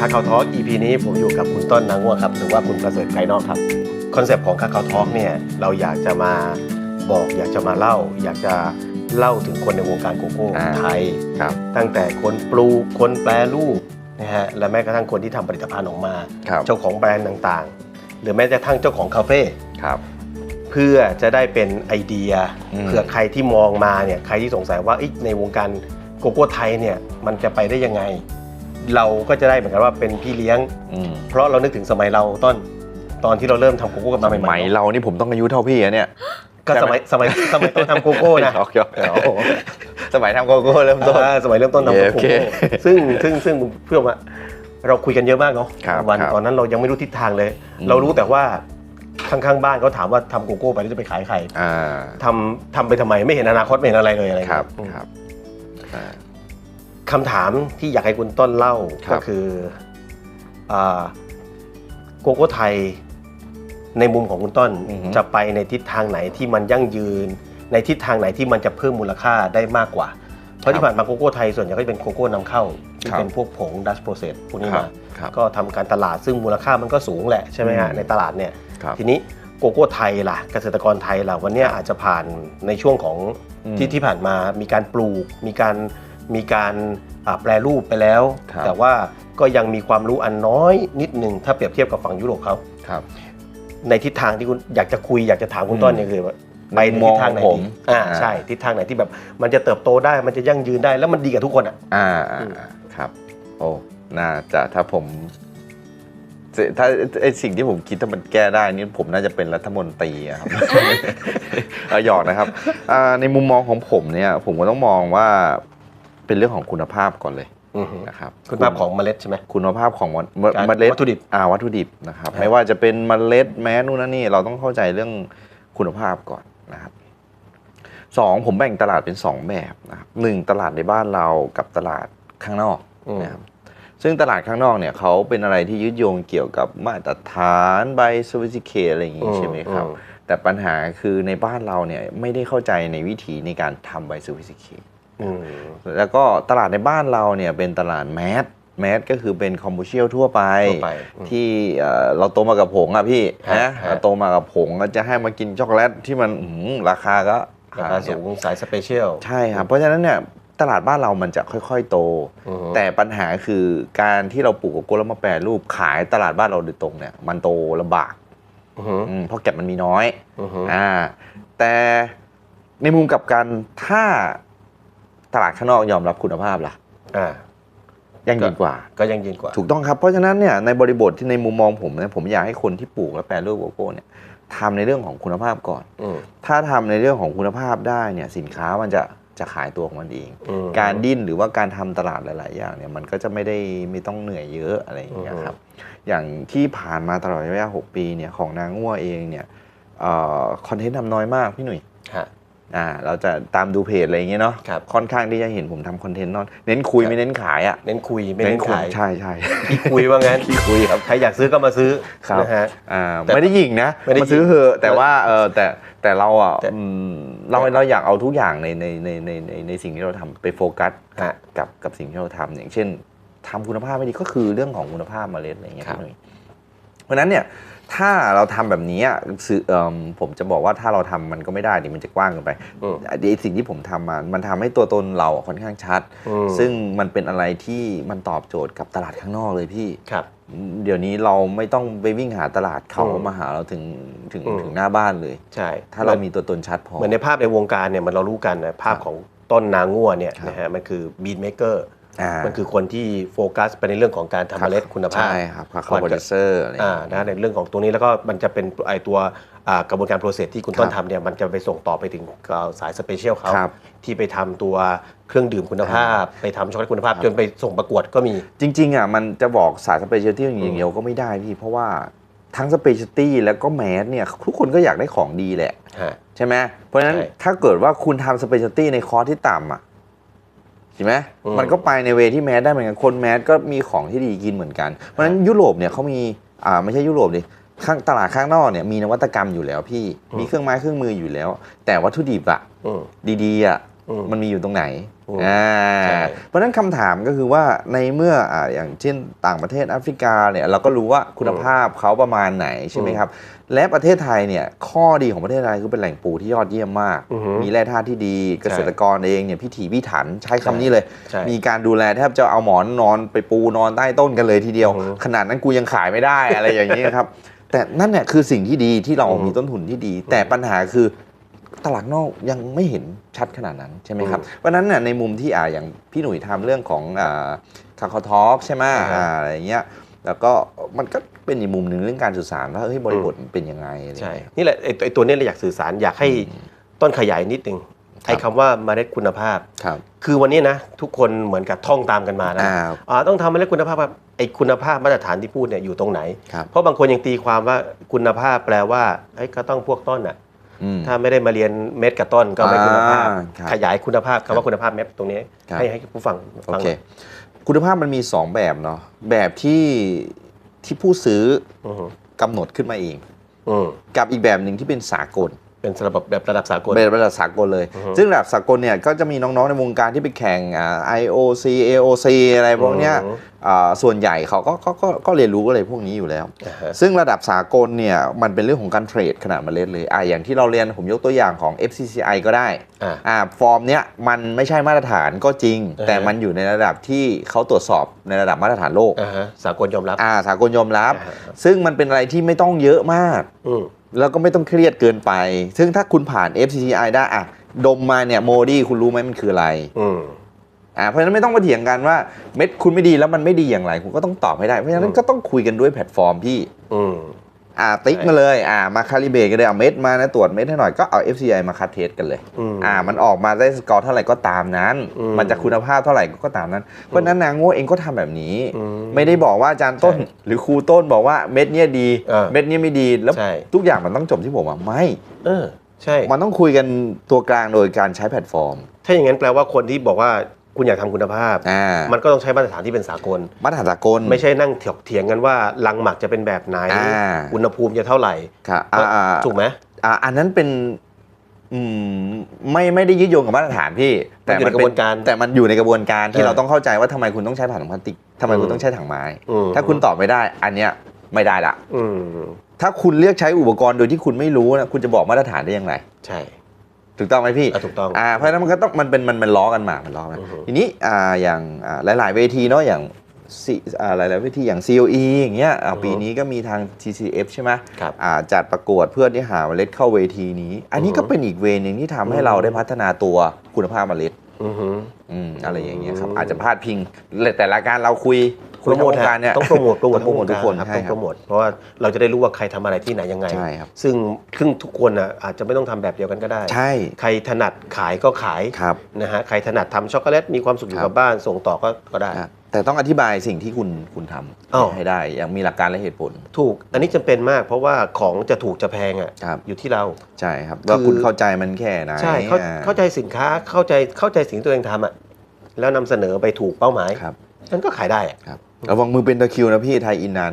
คาคาทอล์ก EP นี้ผมอยู่กับคุณต้นนางงัวครับ หรือว่าคุณประเสริฐไกรนอกครับ คอนเซปต์ของคาคาทอล์กเนี่ยเราอยากจะมาบอก อยากจะมาเล่า อยากจะเล่าถึงคนในวงการโกโก้อ่า ไทย ครับตั้งแต่คนปลูกคนแปรรูปนะฮะและแม้กระทั่งคนที่ทำผลิตภัณฑ์ออกมา ครับเจ้าของแบรนด์ต่างๆ หรือแม้กระทั่งเจ้าของคาเฟ่ ครับ เพื่อจะได้เป็นไอเดียอืม เผื่อใครที่มองมาเนี่ยใครที่สงสัยว่าเอ๊ะในวงการโกโก้ไทยเนี่ยมันจะไปได้ยังไง เราก็จะได้เหมือนกันว่าเป็นพี่เลี้ยง อืมเพราะเรานึกถึงสมัยเราต้นตอนที่เราเริ่มทำโกโก้กันสมาใหม่มัยๆเรานี่ผมต้องอายุเท่าพี่อะเนี่ยก็สมัยสมัยสมัยต้นทำโกโก้นะ หยอกหยอกโอ้โหสมัยทำโกโก้เริ่มต้น อ่าสมัยเริ่มต้นทำโกโอเคโก้ซึ่งซึ่งซึ่งเพื่อนว่าเราคุยกันเยอะมากเนาะครับวันครับตอนนั้นเรายังไม่รู้ทิศทางเลย อืม เรารู้แต่ว่าข้างๆบ้านเขาถามว่าทำโกโก้ไปแล้วจะไปขายใครอ่าทำทำไปทำไมไม่เห็นอนาคตไม่เห็นอะไรเลยอะไรครับอืมครับอ่า คำถามที่อยากให้คุณต้นเล่าครัก็บคืออ่าโกโก้ไทยในมุมของคุณต้นอือฮึจะไปในทิศทางไหนที่มันยั่งยืน ในทิศทางไหนที่มันจะเพิ่มมูลค่าได้มากกว่า เพราะที่ผ่านมาโกโก้ไทยส่วนใหญ่ก็จะเป็นโกโก้นำเข้าที่ครับเป็นพวกผงดัชโปรเซสพวกนี้ครัมาบครับก็ทำการตลาดซึ่งมูลค่ามันก็สูงแหละใช่ไหมฮะอืมในตลาดเนี่ยครับทีนี้โกโก้ไทยล่ะเกษตรกรไทยล่ะวันเนี้ยอาจจะผ่านในช่วงของอืมที่ที่ผ่านมามีการปลูกมีการ มีการอ่าแปรรูปไปแล้วครับแต่ว่าก็ยังมีความรู้อันน้อยนิดนึงถ้าเปรียบเทียบกับฝั่งยุโรปเขาครับในทิศทางที่คุณอยากจะคุยอยากจะถามคุณต้นเนี่ยคือว่าไปในทิศทางไหนมุมมองผมดีอ่าอ่าใช่ทิศทางไหนที่แบบ มันจะเติบโตได้มันจะยั่งยืนได้แล้วมันดีกับทุกคนอะอ่าอ่าอ่าครับโอ้น่าจะถ้าผมถ้าไอสิ่งที่ผมคิดถ้ามันแก้ได้นี่ผมน่าจะเป็นรัฐมนตรีอะครับเอาหยอกนะครับอ่าในมุมมองของผมเนี่ยผมก็ต้องมองว่า เป็นเรื่องของคุณภาพก่อนเลยอือฮึนะครับคุณภาพของเมล็ดใช่ไหมคุณภาพของเมการเมล็ดวัตถุดิบอ่าวัตถุดิบนะครับครับไม่ว่าจะเป็นเมล็ดแม้นู่นนั่นนี่เราต้องเข้าใจเรื่องคุณภาพก่อนนะครับสองผมแบ่งตลาดเป็นสองแบบนะครับหนึ่งตลาดในบ้านเรากับตลาดข้างนอกอืมนะครับซึ่งตลาดข้างนอกเนี่ยเขาเป็นอะไรที่ยึดโยงเกี่ยวกับมาตรฐานใบสวิสิเคอะไรอย่างงี้ใช่ไหมครับอืมแต่ปัญหาคือในบ้านเราเนี่ยไม่ได้เข้าใจในวิธีในการทำใบสวิสิเคอืม แล้วก็ตลาดในบ้านเราเนี่ยเป็นตลาดแมสแมสก็คือเป็นคอมมูเชียลทั่วไปทั่วไปอืมที่เอ่อเราโตมากับผงอะพี่ฮะนะฮะเราโตมากับผงก็จะให้มากินช็อกโกแลตที่มันอื้อหือราคาก็ราคาสูงสายสเปเชียลใช่ครับเพราะฉะนั้นเนี่ยตลาดบ้านเรามันจะค่อยๆ โตอือฮึแต่ปัญหาคือการที่เราปลูกโกโก้แล้วมาแปรรูปขายตลาดบ้านเราโดยตรงเนี่ยมันโตลำบากอือฮึอืมเพราะแก็บมันมีน้อยอือฮึอ่าแต่ในมุมกลับกันถ้า ตลาดข้างนอกยอมรับคุณภาพล่ะอ่ายังดีกว่า ก็ยังยืนกว่า ถูกต้องครับ เพราะฉะนั้นเนี่ยในบริบทที่ในมุมมองผมเนี่ยผมอยากให้คนที่ปลูกและแปรรูปโกโก้เนี่ยทำในเรื่องของคุณภาพก่อนอืมถ้าทำในเรื่องของคุณภาพได้เนี่ยสินค้ามันจะจะขายตัวของมันเองอืมการดิ้นหรือว่าการทำตลาดหลาย ๆ อย่างเนี่ยมันก็จะไม่ได้ไม่ต้องเหนื่อยเยอะอะไรอย่างเงี้ยครับ อย่างที่ผ่านมาตลอดระยะ 6 ปีเนี่ยของนางงัวเองเนี่ยคอนเทนต์ทำน้อยมากพี่หนุ่ยฮะ อ่าเราจะตามดูเพจอะไรอย่างเงี้ยเนาะครับค่อนข้างที่จะเห็นผมทำคอนเทนต์เนอนเน้นคุยครับไม่เน้นขายอะเน้นคุยไม่เน้นคุยขายใช่ใช่ขี้คุยว่างั้นขี้คุยครับใครอยากซื้อก็มาซื้อครับนะฮะอ่าแต่ไม่ได้ยิงนะไม่ได้มาซื้อหยิ่งเหอะแต่ว่าเออแต่แต่เราอะแต่อืมเราเราอยากเอาทุกอย่างในในในในในในสิ่งที่เราทำไปโฟกัสฮะกับกับสิ่งที่เราทำอย่างเช่นทำคุณภาพไม่ดีก็คือเรื่องของคุณภาพเมล็ดอะไรอย่างเงี้ยครับพี่หนุ่ยเพราะฉะนั้นเนี่ย ถ้าเราทำแบบนี้อะสื่อเอิ่มผมจะบอกว่าถ้าเราทำมันก็ไม่ได้ดิมันจะกว้างเกินไปอืมไอ้สิ่งที่ผมทำมามันทำให้ตัวตนเราอะค่อนข้างชัดอืมซึ่งมันเป็นอะไรที่มันตอบโจทย์กับตลาดข้างนอกเลยพี่ครับ เดี๋ยวนี้เราไม่ต้องไปวิ่งหาตลาดเขาอืมมาหาเราถึงถึงอืมถึงหน้าบ้านเลย ใช่ ถ้าเรามีตัวตนชัดพอเหมือนในภาพในวงการเนี่ยมันเรารู้กันนะภาพของต้นนางงัวเนี่ยครับนะฮะมันคือบีนเมเกอร์อ่า มันคือคนที่โฟกัสไปในเรื่องของการทำเมล็ดคุณภาพใช่ครับคาคาโปรดิวเซอร์อะไรอย่างอ่าเงี้ยนะในเรื่องของตรงนี้แล้วก็มันจะเป็นไอตัวอ่ากระบวนการโปรเซสที่คุณต้นครับทำเนี่ยมันจะไปส่งต่อไปถึงสายสเปเชียลเขาครับที่ไปทำตัวเครื่องดื่มคุณภาพ ไปทำช็อกโกแลตคุณภาพครับจนไปส่งประกวดก็มี จริงๆอะมันจะบอกสายสเปเชียลตี้อย่างเดียวก็ไม่ได้พี่เพราะว่าทั้งสเปเชียลตี้แล้วก็แมสเนี่ยทุกคนก็อยากได้ของดีแหละฮะใช่ไหมเพราะฉะนั้นใช่ถ้าเกิดว่าคุณทำสเปเชียลตี้ในคอร์สที่ต่ำอะใช่ไหมอืมมันก็ไปในเวที่แมสได้เหมือนกันคนแมสก็มีของที่ดีกินเหมือนกัน เพราะฉะนั้นยุโรปเนี่ยเขามีอ่าไม่ใช่ยุโรปดิข้างตลาดข้างนอกเนี่ยมีนวัตกรรมอยู่แล้วพี่มีเครื่องไม้เครื่องมืออยู่แล้ว แต่วัตถุดิบอะอืมดีๆอะอื มมันมีอยู่ตรงไหนอืมอ่าใช่เพราะฉะนั้นคำถามก็คือว่าในเมื่ออ่าอย่างเช่นต่างประเทศแอฟริกาเนี่ยเราก็รู้ว่าคุณภาพเขาประมาณไหนใช่ไหมครับ และประเทศไทยเนี่ยข้อดีของประเทศไทยคือเป็นแหล่งปูที่ยอดเยี่ยมมากอือฮึมีแร่ธาตุที่ดีเกษตรกรเองเนี่ยพิถีพิถันใช้คำนี้เลยใช่มีการดูแลแทบจะเอาหมอนนอนไปปูนอนใต้ต้นกันเลยทีเดียวอือฮึขนาดนั้นกูยังขายไม่ได้อะไรอย่างนี้ยครับแต่นั่นเนี่ยคือสิ่งที่ดีที่เราอือฮึมีต้นทุนที่ดี แต่ปัญหาคือ ตลาดนอกยังไม่เห็นชัดขนาดนั้นใช่ไหมครับเพราะฉะนั้นเนี่ยในมุมที่อ่าอย่างพี่หนุ่ยทำเรื่องของอ่าคาคาทอล์กใช่ไหมอ่าฮะอ่าอะไรอย่างเงี้ยแล้วก็มันก็เป็นอีกมุมหนึ่งเรื่องการสื่อสารว่าเฮ้ยบริบทมันเป็นยังไงอะไรอย่างใช่เงี้ยนี่แหละไอ้ไอ้ตัวเนี้ยเราอยากสื่อสารอยากให้ต้นขยายนิดนึงไอ้คำว่าเมล็ดคุณภาพครับคือวันนี้นะทุกคนเหมือนกับท่องตามกันมานะอ่าอ่าต้องทำเมล็ดคุณภาพครับไอ้คุณภาพมาตรฐานที่พูดเนี่ยอยู่ตรงไหนครับเพราะบางคนยังตีความว่าคุณภาพแปลว่าเอ้ยก็ต้องพวกต้นอะอืม ถ้าไม่ได้มาเรียนเม็ดกับต้นก็ไม่คุณภาพอ่าครับขยายคุณภาพคำว่าคุณภาพเม็ดตรงนี้ครับให้ให้ผู้ฟังโอฟังเคคุณภาพมันมี 2 แบบเนาะแบบที่ที่ผู้ซื้ออือฮึกำหนดขึ้นมาเองอืมกับอีกแบบหนึ่งที่เป็นสากล เป็นระบบแบบระดับสากลเป็นระดับสากลเลยอือฮึซึ่งระดับสากลเนี่ยก็จะมีน้องๆ ในวงการที่ไปแข่งอ่า IOC AOC อะไรพวกเนี้ยอือฮึอ่าส่วนใหญ่เขาก็ก็ก็ก็เรียนรู้อะไรพวกนี้อยู่แล้วอ่าฮะซึ่งระดับสากลเนี่ยมันเป็นเรื่องของการเทรดขนาดเมล็ดเลยอ่าอย่างที่เราเรียนผมยกตัวอย่างของ FCCI ก็ได้อ่าอ่าฟอร์มเนี้ยมันไม่ใช่มาตรฐานก็จริงอ่าฮะแต่มันอยู่ในระดับที่เขาตรวจสอบในระดับมาตรฐานโลกอ่าฮะสากลยอมรับอ่าสากลยอมรับอ่าฮะซึ่งมันเป็นอะไรที่ไม่ต้องเยอะมากอืม แล้วก็ไม่ต้องเครียดเกินไป ซึ่งถ้าคุณผ่าน FCCI ได้อะดมมาเนี่ยโมดี้คุณรู้ไหมมันคืออะไรอืมอ่าเพราะฉะนั้นไม่ต้องมาเถียงกันว่าเม็ดคุณไม่ดีแล้วมันไม่ดีอย่างไร คุณก็ต้องตอบให้ได้ เพราะฉะนั้อืนมก็ต้องคุยกันด้วยแพลตฟอร์มพี่ อืมอ่าติ๊กใช่มาเลยอ่ามาคาลิเบรตกันเลยเอาเม็ดมานะตรวจเม็ดให้หน่อยก็เอา FCI มาคัดเทสกันเลยอืมอ่ามันออกมาได้สกอร์เท่าไหร่ก็ตามนั้นอืมมันจะคุณภาพเท่าไหร่ก็ตามนั้น เพราะฉะนั้นนางโง่เองก็ทำแบบนี้อืมไม่ได้บอกว่าอาจารย์ต้นใช่หรือครูต้นบอกว่าเม็ดเนี้ยดีเออเม็ดเนี้ยไม่ดีแล้วใช่ทุกอย่างมันต้องจบที่ผมอะไม่เออใช่มันต้องคุยกันตัวกลางโดยการใช้แพลตฟอร์ม ถ้าอย่างนั้นแปลว่าคนที่บอกว่า คุณอยากทำคุณภาพอ่ามันก็ต้องใช้มาตรฐานที่เป็นสากล มาตรฐานสากล ไม่ใช่นั่งถกเถียงกันว่าลังหมักจะเป็นแบบไหนอ่าอุณหภูมิจะเท่าไหร่ครับอ่าอ่าถูกไหมอ่าอันนั้นเป็นอืมไม่ไม่ได้ยึดโยงกับมาตรฐานพี่ แต่มันอยู่ในกระบวนการแต่มันอยู่ในกระบวนการที่เออเราต้องเข้าใจว่าทำไมคุณต้องใช้ถังพลาสติกทำไมคุณอืมต้องใช้ถังไม้อืมถ้าคุณตอบไม่ได้ อันเนี้ยไม่ได้ละอืมถ้าคุณเลือกใช้อุปกรณ์โดยที่คุณไม่รู้นะคุณจะบอกมาตรฐานได้อย่างไร ใช่ ถูกต้องไหมพี่อะถูกต้องอ่าเพราะฉะนั้นมันก็ต้องมันเป็นมันมันล้อกันมามันล้อกันอือฮึทีนี้อ่าอย่างอ่าหลาย ๆ เวทีเนาะอย่าง C- อ่าหลายๆเวทีอย่าง COE อย่างเงี้ยอ่าอือฮึปีนี้ก็มีทาง TCF ใช่ไหมครับอ่าจัดประกวดเพื่อที่หาเมล็ดเข้าเวทีนี้ อันนี้อือฮึก็เป็นอีกเวนึงที่ทำให้อืมเราได้พัฒนาตัวคุณภาพเมล็ดอือหืออืมอะไรอย่างเงี้ยครับอืมอาจจะพลาดพิงแต่ละการเราคุย คุยโปรโมททั้งวงการเนี่ยต้องโปรโมทโปรโมทต้องโปรโมททุกคนรับใช่ต้องคโปรับรโมทเพราะว่าเราจะได้รู้ว่าใครทำอะไรที่ไหนยังไงใช่ครับซึ่งซึ่งทุกคนอะอาจจะไม่ต้องทำแบบเดียวกันก็ได้ ใช่ ใครถนัดขายก็ขายครับนะฮะใครถนัดทำช็อกโกแลตมีความสุขอยู่ครับกับบ้านส่งต่อก็ก็ได้ครับแต่ต้องอธิบายสิ่งที่คุณคุณทอ้าวำให้ได้ อย่างมีหลักการและเหตุผล ถูกอันนี้จำเป็นมากเพราะว่าของจะถูกจะแพงอะครับอยู่ที่เราใช่ครับว่าคุณเข้าใจมันแค่ไหนใช่เข้าอ่เข้าใจสินค้าเข้าใจเข้าใจสิ่งที่ตัวเองทำอะแล้วนำเสนอไปถูกเป้าหมายครับมันก็ขายได้อะครับ ระวังมือเป็นตะคริวนะพี่ไทยอินนาน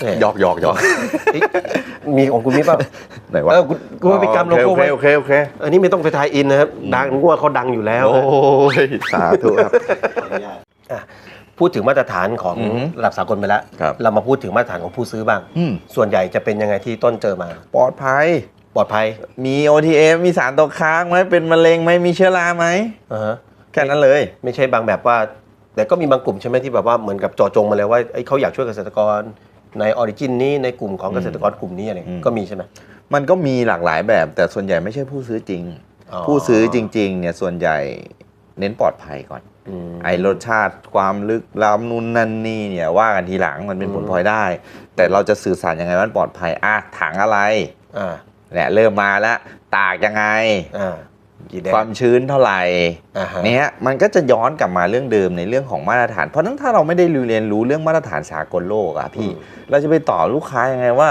แหมหยอกหยอกหยอกเอ้ยมีของคุณมีเปล่าไหนวะเออคุณคุณไปกำโลโก้โอเคไว้โอเคโอเคอันนี้ไม่ต้องไปทายอินนะครับดังงว่าเขาดังอยู่แล้ว โอ้ยสาธุครับอะพูดถึงมาตรฐานของอือฮึระดับสากลไปแล้วครับเรามาพูดถึงมาตรฐานของผู้ซื้อบ้างอืมส่วนใหญ่จะเป็นยังไงที่ต้นเจอมา ปลอดภัย ปลอดภัย มี OTM มีสารตกค้างไหมเป็นมะเร็งไหมมีเชื้อราไหมอ่าฮะแค่นั้นเลย ไม่ใช่บางแบบว่า แต่ก็มีบางกลุ่มใช่ไหมที่แบบว่าเหมือนกับเจาะจงมาเลยว่าเอ้ยเขาอยากช่วยเกษตรกรในออริจินนี้ในกลุ่มของเกษตรกรกลุ่มนี้อะไรอืมก็มีใช่ไหมมันก็มีหลากหลายแบบ แต่ส่วนใหญ่ไม่ใช่ผู้ซื้อจริงอ๋อผู้ซื้อจริง ๆ เนี่ยส่วนใหญ่เน้นปลอดภัยก่อนมไอ้รสชาติความลึกล้ำนู่นนั่นนี่เนี่ยว่ากันทีหลังมันเป็นอืมผลพลอยได้ แต่เราจะสื่อสารยังไงว่ามันปลอดภัยอะถังอะไรอ่าเนี่ยเริ่มมาแล้วตากยังไงอ่า กี่แดงความชื้นเท่าไหร่อ่าฮะเนี่ยมันก็จะย้อนกลับมาเรื่องเดิมในเรื่องของมาตรฐาน เพราะฉะนั้นถ้าเราไม่ได้เรียนรู้เรื่องมาตรฐานสากลโลกอะพี่ เราจะไปต่อลูกค้ายังไงว่า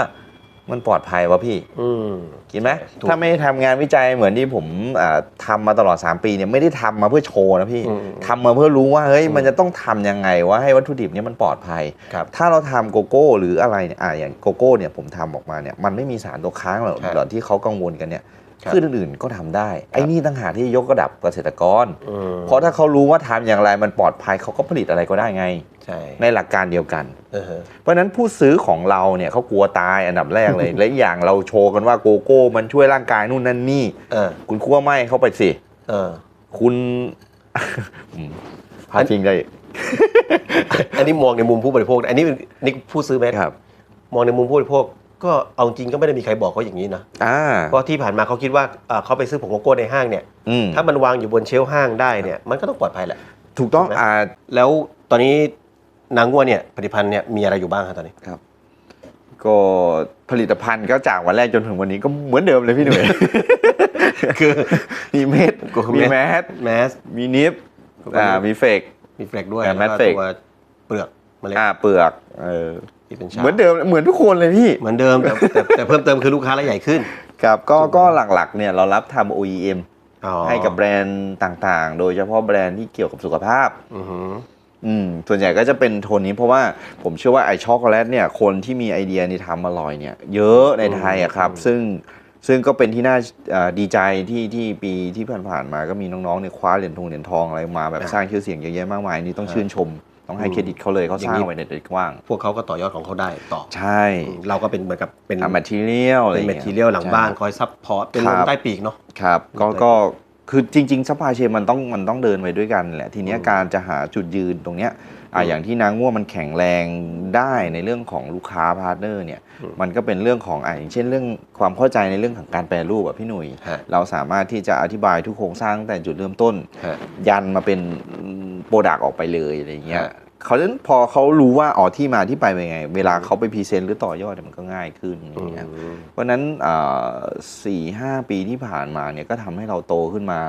มันปลอดภัยวะพี่อืมกินไหมถูกถ้าไม่ได้ทำงานวิจัยเหมือนที่ผมอ่าทำมาตลอด 3 ปีเนี่ยไม่ได้ทำมาเพื่อโชว์นะพี่อืมทำมาเพื่อรู้ว่าเฮ้ยอืมมันจะต้องทำยังไงว่าให้วัตถุดิบเนี้มันปลอดภัยครับถ้าเราทำโกโก้ หรืออะไรเนี่ยอ่าอย่างโกโก้เนี่ยผมทำออกมาเนี่ยมันไม่มีสารตกค้างหรอกครับหรอกที่เขากังวลกันเนี่ยครับ พืชอื่นๆก็ทำได้ ไอ้นี่ต่างหากที่ยกระดับเกษตรกรอืมเพราะถ้าเขารู้ว่าทำอย่างไรมันปลอดภัยเขาก็ผลิตอะไรก็ได้ไงใช่ในหลักการเดียวกันเออฮะเพราะฉะนั้นผู้ซื้อของเราเนี่ยเขากลัวตายอันดับแรกเลย และอีกอย่างเราโชว์กันว่าโกโก้มันช่วยร่างกายนู่นนั่นนี่เออคุณคั่วไหมเข้าไปสิเออคุณอืมพาดพิงได้อีกอันนี้มองในมุมผู้บริโภคนะอันนี้เป็นนี่ผู้ซื้อแมสครับ มองในมุมผู้บริโภค ก็เอาจริงก็ไม่ได้มีใครบอกเขาอย่างนี้นะอ่าเพราะที่ผ่านมาเขาคิดว่าอ่าเขาไปซื้อผงโกโก้ในห้างเนี่ย อืมถ้ามันวางอยู่บนเชลฟ์ห้างได้เนี่ยมันก็ต้องปลอดภัยแหละ ถูกต้องถูกไหมอ่า แล้วตอนนี้นางงัวเนี่ยผลิตภัณฑ์เนี่ยมีอะไรอยู่บ้างครับตอนนี้ ก็ผลิตภัณฑ์ก็จากวันแรกจนถึงวันนี้ก็เหมือนเดิมเลยพี่หนุ่ย คือมีเม็ดก็คือมีเม็แมดสแมส มีนิฟแล้วก็อ่ามีเฟก มีแฟลกด้วยอ่าแล้วก็แมสเฟกตัวเปลือกเมล็ดอ่าเปลือกเออ ที่เป็นชาเหมือนเดิมเหมือนทุกคนเลยพี่เหมือนเดิมแต่แต่แต่เพิ่มเติมคือลูกค้ารายใหญ่ขึ้นครับก็ก็หลักๆเนี่ยเรารับทำ OEM อ๋อให้กับแบรนด์ต่างๆ โดยเฉพาะแบรนด์ที่เกี่ยวกับสุขภาพอือหืออืมส่วนใหญ่ก็จะเป็นโทนนี้เพราะว่าผมเชื่อว่าไอช็อกโกแลตเนี่ยคนที่มีไอเดียในทำอร่อยเนี่ย เยอะในไทยอะครับ ซึ่งซึ่งก็เป็นที่น่าเอ่อดีใจที่ที่ปีที่ผ่านๆมาก็มีน้องๆเนี่ยคว้าเหรียญทองเหรียญทองอะไรมาแบบสร้างชื่อเสียงเยอะแยะมากมายอันนี่ต้องชื่นชม ต้องให้เครดิตเขาเลยเขาสร้างไว้ในเด็กกว้าง พวกเขาก็ต่อยอดของเขาได้ต่อ ใช่ เราก็เป็นเหมือนกับเป็นทำแมทเทียลอะไรเป็นเมงี้ทีเรียลหลังบ้านคอยซัพพอร์ตเป็นคลรับมใต้ปีกเนาะครับก็ได้ก็คือจริงๆซัพพลายเชนมันต้องมันต้องเดินไปด้วยกันแหละ ทีเนี้ยอืมการจะหาจุดยืนตรงเนี้ยอะอืมอย่างที่นางง่วมันแข็งแรงได้ในเรื่องของลูกค้าพาร์ทเนอร์เนี่ยอืมมันก็เป็นเรื่องของอะอย่างเช่นเรื่องความเข้าใจในเรื่องของการแปรรูปอะพี่หนุ่ยฮะเราสามารถที่จะอธิบายทุกโครงสร้างตั้งแต่จุดเริ่มต้นฮะยันมาเป็น โปรดักต์ออกไปเลยอะไรเงี้ยฮะเขาจะพอเขารู้ว่าอ๋อที่มาที่ไปเป็นไง เวลาเขาไปพรีเซนต์หรือต่อยอดเนี่ยมันก็ง่ายขึ้นอย่างเงี้ยอืมเพราะฉะนั้นสี่ห้าปีที่ผ่านมาเนี่ยก็ทำให้เราโตขึ้นมา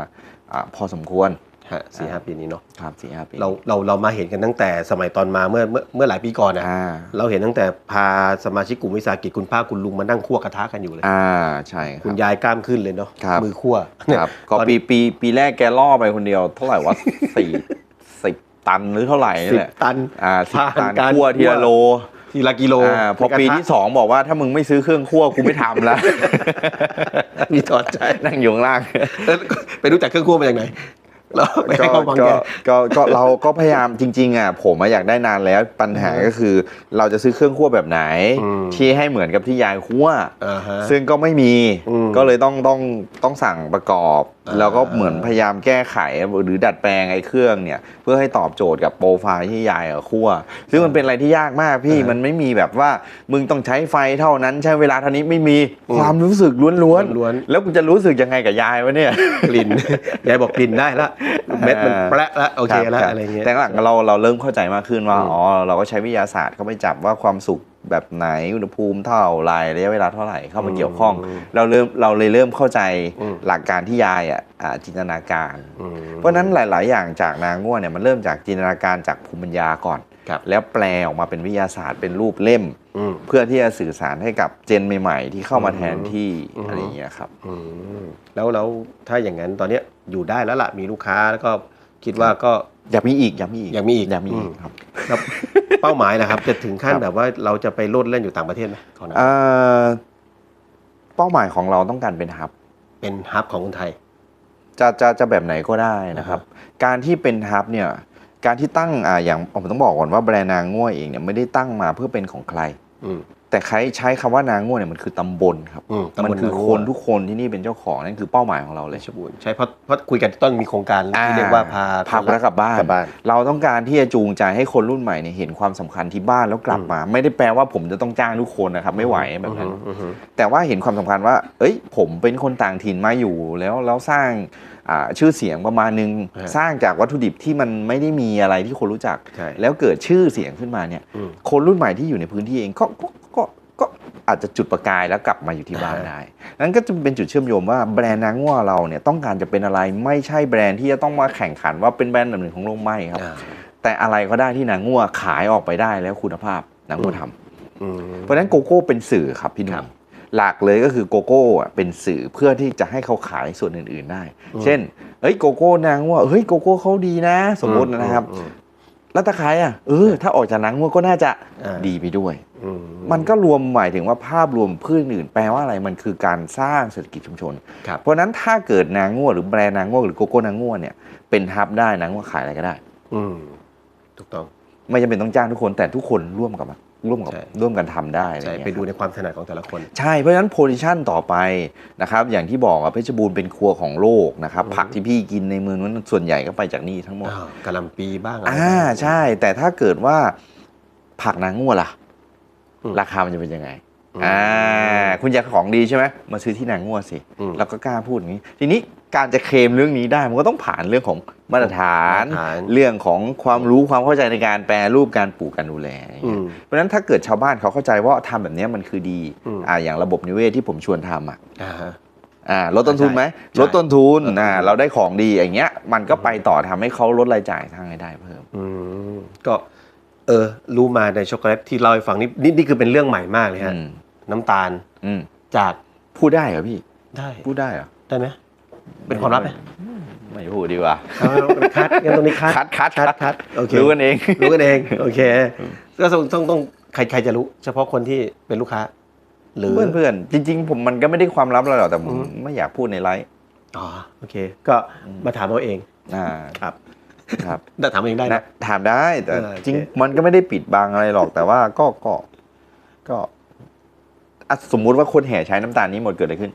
อาพอสมควรฮะสี่ห้าปีนี้เนาะครับสี่ห้าปีเราเราเรามาเห็นกันตั้งแต่สมัยตอนมาเมื่อเมื่อเมื่อหลายปีก่อนนะอ่าเราเห็นตั้งแต่พาสมาชิกกลุ่มวิสาหกิจคุณป้าคุณลุงมานั่งคั่วกระทะกันอยู่เลยอ่าใช่คคุรัณบยายกล้ามขึ้นเลยเนาะครับมือคั่วครับก็ตอนปีปีปีแรกแกล่อไปคนเดียวเท่าไหร่วะสี่สิบ ตันหรือเท่าไหร่นี่สิบแหละตันอ่าสิบผ่านตันการคั่วทีละโลทีละกิโลอ่าพอในกระปีทะที่สองบอกว่าถ้ามึงไม่ซื้อเครื่องคั่วกูไม่ทำแล้วมีถอดใจนั่งอยู่ข้างล่างแล้วไปรู้จักเครื่องคั่วมาจากไหนแล้วไปให้เขาฟังก็แกก็ก็เราก็พยายามจริง ๆ อะ ผมอะอยากได้นานแล้วปัญหาก็คือ เราจะซื้อเครื่องคั่วแบบไหนอืมที่ให้เหมือนกับที่ยายคั่วอ่าฮะซึ่งก็ไม่มีอืมก็เลยต้องต้องต้องสั่งประกอบอ่าแล้วก็เหมือนพยายามแก้ไขหรือดัดแปลงไอ้เครื่องเนี่ย เพื่อให้ตอบโจทย์กับโปรไฟล์ที่ยายอะคั่ว ซึ่งมันเป็นอะไรที่ยากมากพี่อ่ามัมันไม่มีแบบว่ามึงต้องใช้ไฟเท่านั้น ใช้เวลาเท่านี้ไม่มีอืมความรู้สึกล้วนล้วนๆแล้วกูจะรู้สึกยังไงกับยายวะเนี่ยกลิ่นยายบอกกลิ่นได้ละเม็ดมันแปะละโอเคแล้วรับอะไรเงี้ยแต่หลังเราเราเริ่มเข้าใจมากขึ้นว่าอืมอ๋อเราก็ใช้วิทยาศาสตร์เข้าไปจับว่าความสุข แบบไหนอุณหภูมิเท่าไรระยะเวลาเท่าไหร่เข้ามาเกี่ยวข้องอืมเราเริ่มเราเลยเริ่มเข้าใจอืมหลักการที่ยายอะอ่าจินตนาการอืมเพราะฉะนั้นหลาย ๆ อย่างจากนางง่วเนี่ยมันเริ่มจากจินตนาการจากภูมิปัญญาก่อนครับแล้วแปลออกมาเป็นวิทยาศาสตร์เป็นรูปเล่มอืมเพื่อที่จะสื่อสารให้กับเจนใหม่ ๆ ที่เข้ามาแทนที่อืมอะไรอย่างเงี้ยครับอืมแล้วแล้วถ้าอย่างนั้นตอนเนี้ยอยู่ได้แล้วล่ะมีลูกค้าแล้วก็คิดว่าก็อยากมีอีกอยากมีอีกอยากมีอีกอยากมีอีกอืมครับแล้ว เป้าหมายนะครับ จะถึงขั้นครับแบบว่าเราจะไปโลดเล่นอยู่ต่างประเทศไหมของนะเอ่อเป้าหมายของเราต้องการเป็นฮับ เป็นฮับของคนไทย จะจะจะแบบไหนก็ได้นะครับ การที่เป็นฮับเนี่ย การที่ตั้งอ่าอย่างผมต้องบอกก่อนว่าแบรนด์นางง่วยเองเนี่ยไม่ได้ตั้งมาเพื่อเป็นของใครอืม แต่ใครใช้คำว่านางง่วยเนี่ยมันคือตำบลครับอืมตำบลมันคือางง่ควน ทุกคนที่นี่เป็นเจ้าของนั่นคือเป้าหมายของเราเลย เพชรบูรณ์ใช่เพราะเพราะคุยกันต้นมีโครงการที่เรียกว่าพาพาคนรักกลับบ้าน กลับบ้าน เราต้องการที่จะจูงใจให้คนรุ่นใหม่เนี่ยเห็นความสำคัญที่บ้านแล้วกลับมา ไม่ได้แปลว่าผมจะต้องจ้างทุกคนนะครับ ไม่ไหวแบบนั้น อือฮึ แต่ว่าเห็นความสำคัญว่า เอ้ย ผมเป็นคนต่างถิ่นมาอยู่แล้วแล้วสร้างอ่าชื่อเสียงประมาณนึง ฮะสร้างจากวัตถุดิบที่มันไม่ได้มีอะไรที่คนรู้จัก ใช่แล้วเกิดชื่อเสียงขึ้นมาเนี่ย อืม คนรุ่นใหม่ที่อยู่ในพื้นที่เองก็ก็ก็ก็ อาจจะจุดประกายแล้วกลับมาอยู่ที่บ้านอ่าฮะได้ นั้นก็จะเป็นจุดเชื่อมโยงว่าแบรนด์นางงัวเราเนี่ยต้องการจะเป็นอะไรไม่ใช่แบรนด์ที่จะต้องมาแข่งขันว่าเป็นแบรนด์อันดับหนึ่งของโลกไม่ครับอ่าแต่อะไรก็ได้ที่นางงัวขายออกไปได้แล้วคุณภาพนางงัวทำอืมเพราะฉะนั้นโกโก้เป็นสื่อครับพี่หนุ่ครัมบหลักเลยก็คือโกโก้อะเป็นสื่อเพื่อที่จะให้เขาขายส่วนอื่น ๆได้อืมเช่น เฮ้ยโกโก้นางงัวเฮ้ยโกโก้เขาดีนะ สมมตินะครับอืม แล้วตะไคร้อะเออถ้าออกจากนางงัวก็น่าจะอ่าดีไปด้วยอืมมันก็รวมหมายถึงว่าภาพรวมพืชอื่น แปลว่าอะไรมันคือการสร้างเศรษฐกิจชุมชนครับเพราะฉะนั้นถ้าเกิดนางง่วหรือแบรนด์นางง่วหรือโกโก้นางง่วเนี่ยเป็นฮับได้นางง่วขายอะไรก็ได้ อืมถูกต้อง ไม่จำเป็นต้องจ้างทุกคนแต่ทุกคนร่วมกับมัน ร่วมกับใช่ร่วมกันทำได้อะไรใช่เงี้ยไปดูครับในความถนัดของแต่ละคน ใช่เพราะฉะนั้นโพซิชันต่อไปนะครับอย่างที่บอกอะเพชรบูรณ์เป็นครัวของโลกนะครับอืมผักที่พี่กินในเมืองนั้นส่วนใหญ่ก็ไปจากนี่ทั้งหมดอ้าวกะหล่ำปีบ้างะไรอ่าบ้างใช่ แต่ถ้าเกิดว่าผักนางง่วล่ะอืมราคามันจะเป็นยังไงอืมอ่าคุณอยากของดีใช่ไหมมาซื้อที่นางง่วสิอืมเราก็กล้าพูดอย่างนี้ ทีนี้ การจะเคลมเรื่องนี้ได้มันก็ต้องผ่านเรื่องของมาตรฐานมาตรฐาน เรื่องของความรู้ความเข้าใจในการแปรรูปการปลูกการดูแลอย่างอืเงี้ยมเพราะฉะนั้นถ้าเกิดชาวบ้านเขาเข้าใจว่าทำแบบเนี้ยมันคือดีอืมอ่าอย่างระบบนิเวศที่ผมชวนทำอะอ่าฮะอ่าลดต้นทุนไหมใช่ลดต้นทุนลดต้นทุนอ่าเราได้ของดีอย่างเงี้ย มันก็ไปต่อทำให้เขาลดรายจ่ายทางรายได้เพิ่มอืมก็เออรู้มาในช็อกโกแลตที่เล่าให้ฟังนี่นี่นี่คือเป็นเรื่องใหม่มากเลยฮะอืมน้ำตาลอืมจากพูดได้เหรอพี่ได้พูดได้เหรอได้ไหม เป็นความลับไหมไม่พูดดีกว่าเอาคัดงั้นตรงนี้คัดคัดคัดคัดคัดโอเครู้กันเองรู้กันเองโอเคก็ต้องต้องต้องใครใครจะรู้ เฉพาะคนที่เป็นลูกค้า หรือเพื่อนเพื่อนๆจริง ๆ ผมมันก็ไม่ได้ความลับอะไรหรอกแต่ผมอืมไม่อยากพูดในไลฟ์อ๋อโอเค ก็มาถามเราเองอ่าครับครับแต่ถามเองได้นะนะถามได้แต่เออโอเคจริงมันก็ไม่ได้ปิดบังอะไรหรอกแต่ว่าก็ก็ก็อะสมมุติว่าคนแห่ใช้น้ำตาลนี้หมดเกิดอะไรขึ้น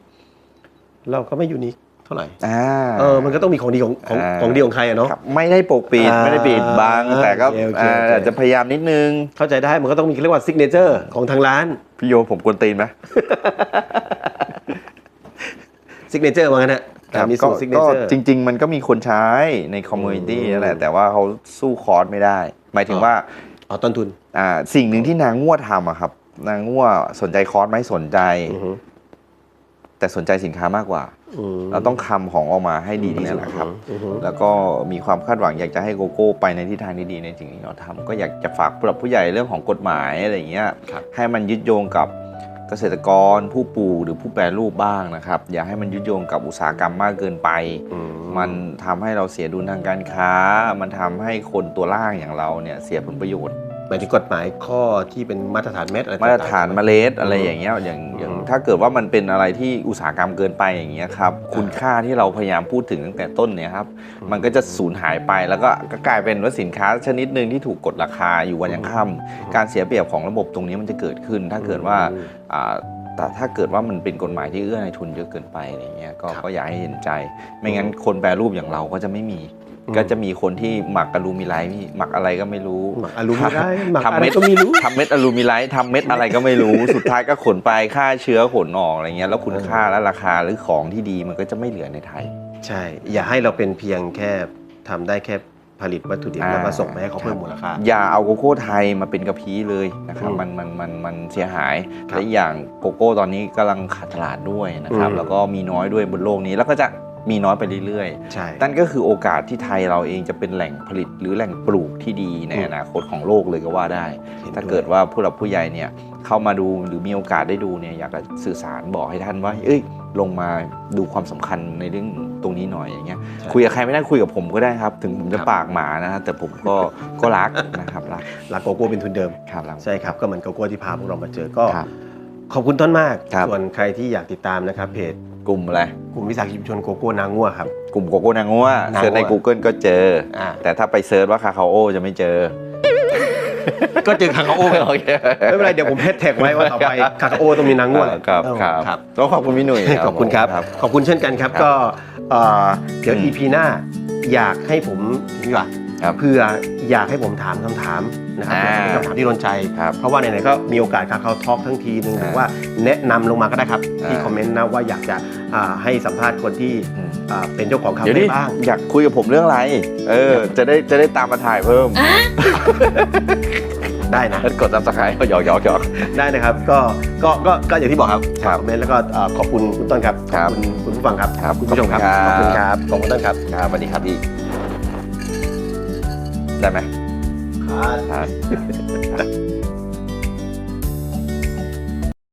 เราก็ไม่ยูนิค เท่าไหร่อ่าเออมันก็ต้องมีของดีของของอ่าของดีของใครอะเนาะครับไม่ได้ปกปิดอ่าไม่ได้ปิดบังแต่ก็โอเคโอเคอ่าโอเคอาจจะพยายามนิดนึง เข้าใจได้มันก็ต้องมีเรียกว่าซิกเนเจอร์ของทางร้าน พี่โยผมกวนตีนไหมซิกเนเจอร์ว่างั้นฮะครับมีก็สูตรซิกเนก็เจอร์จริง ๆ มันก็มีคนใช้ในคอมมูนิตี้อืมนั่นแหละแต่ว่าเขาสู้คอร์สไม่ได้ หมายถึงอ๋อว่าอ๋อต้นทุนอ่าสิ่งหนึ่งที่นางง่วทำอะครับ นางง่วสนใจคอร์สไหมสนใจอือฮึแต่สนใจสินค้ามากกว่าอืม เราต้องทำของออกมาให้ดีที่สุดนะครับอือฮึแล้วก็มีความคาดหวังอยากจะให้โกโก้ไปในทิศทางที่ดีในสิ่งที่เราทำก็อยากจะฝากผู้หลักผู้ใหญ่เรื่องของกฎหมายอะไรอย่างเงี้ยครับให้มันยึดโยงกับเกษตรกรผู้ปลูกหรือผู้แปรรูปบ้างนะครับ อย่าให้มันยึดโยงกับอุตสาหกรรมมากเกินไปอืมันทำให้เราเสียดุลทางการค้า มันทำให้คนตัวล่างอย่างเราเนี่ยเสียผลประโยชน์ หมายถึงกฎหมายข้อที่เป็นมาตรฐานเม็ดอะไรมาตรฐานต่งๆเมล็ดอะไรอย่างเงี้ยอย่างอย่างอืมถ้าเกิดว่ามันเป็นอะไรที่อุตสาหกรรมเกินไปอย่างเงี้ยครับคุณค่าที่เราพยายามพูดถึงตั้งแต่ต้นเนี่ยครับมันก็จะสูญหายไปแล้วก็ก็กลายเป็นว่าสินค้าชนิดหนึ่งที่ถูกกดราคาอยู่วันยังค่ำการเสียเปรียบของระบบตรงนี้มันจะเกิดขึ้น ถ้าเกิดว่าอืมอ่าแต่ถ้าเกิดว่ามันเป็นกฎหมายที่เอื้อในทุนเยอะเกินไปอะไรเงี้ยก็ครับก็อยากให้เห็นใจ ไม่งั้นคนแปรรูปอย่างเราก็จะไม่มีอืม ก็จะมีคนที่หมักอะลูมิไลท์พี่หมักอะไรก็ไม่รู้หมักอลูมิไลท์หมักทำอะไรเม็ดก็ไม่รู้ทำเม็ดอะลูมิไลท์ทำเม็ดอะไรก็ไม่รู้สุดท้ายก็ขนไปค่าเชื้อขนออกอะไรเงี้ยแล้วคุณค่าและราคาหรือของที่ดีมันก็จะไม่เหลือในไทย ใช่ อย่าให้เราเป็นเพียงแค่ทำได้แค่ผลิตวัตถุดิบอ่าแล้วก็ส่งไปให้เขาเพิ่มมูลค่าอย่าเอาโกโก้ไทยมาเป็นกระพี้เลยนะครับอืมมันมันมันมันเสียหายครับและอีกอย่างโกโก้ตอนนี้กำลังขาดตลาดด้วยนะครับอืมแล้วก็มีน้อยด้วยบนโลกนี้แล้วก็จะ มีน้อยไปเรื่อยใช่ๆนั่นก็คือโอกาสที่ไทยเราเองจะเป็นแหล่งผลิตหรือแหล่งปลูกที่ดีในอืมอนาคตของโลกเลยก็ว่าได้ห็นถ้าด้วยเกิดว่าผู้หลักผู้ใหญ่เนี่ยเข้ามาดูหรือมีโอกาสได้ดูเนี่ยอยากจะสื่อสารบอกให้ท่านว่า เอ้ย ลงมาดูความสำคัญในเรื่องตรงนี้หน่อยอย่างเงี้ยใช่คุยกับใครไม่ได้คุยกับผมก็ได้ครับ ถึงผมจะครับปากหมานะฮะแต่ผมก็ก็รักนะครับรักรักโกโก้เป็นทุนเดิมครับรักใช่ครับก็เหมือนโกโก้ที่พาพวกเรามาเจอก็ครับขอบคุณต้นมากครับส่วนใครที่อยากติดตามนะครับเพจ กลุ่มอะไร กลุ่มวิสาหกิจชุมชนโกโก้นางงัวครับ กลุ่มโกโก้นางงัวนางงัวเซิร์ชใน Google ก็เจออ่าแต่ถ้าไปเซิร์ชว่าคาคาโอจะไม่เจอ ก็เจอคาคาโอโอเคไม่เป็นไรเดี๋ยวผมแฮชแท็กไว้ว่าต่อไปคาคาโอต้องมีนางงัวครับเออครับครับต้องขอบคุณพี่หนุ่ยขอบคุณครับ ขอบคุณเช่นกันครับครับก็เอ่อเดี๋ยวอืม EP หน้าอยากให้ผมดีกว่า ครับเพื่ออยากให้ผมถามคำถามนะครับอ่าเป็นคำถามที่โดนใจ ครับเพราะว่าไหนๆก็มีโอกาสคาเขาทอล์กทั้งทีนึงหรืออ่าว่าแนะนำลงมาก็ได้ครับ ที่อ่า คอมเมนต์นะว่าอยากจะอ่าให้สัมภาษณ์คนที่อืมอ่าเป็นเจ้าของคาเดี๋ยวเฟ่นี้บ้าง อยากคุยกับผมเรื่องอะไร เออ จะได้จะได้ตามมาถ่ายเพิ่มได้นะกดซับสไครต์หยอกหยอกหยอก ได้นะครับก็ก็ก็ก็อย่างที่บอกครับครับคอมเมนต์แล้วก็อ่าขอบคุณคุณต้นครับขครัอบบคุณคุณผู้ฟังครับ ครับคุณผู้ชมครับ ขขออบบคุคุณณคครัรับ บขอบคุณต้นครับ ครับสวัสดีครับพี่ ได้ไหมครับครับ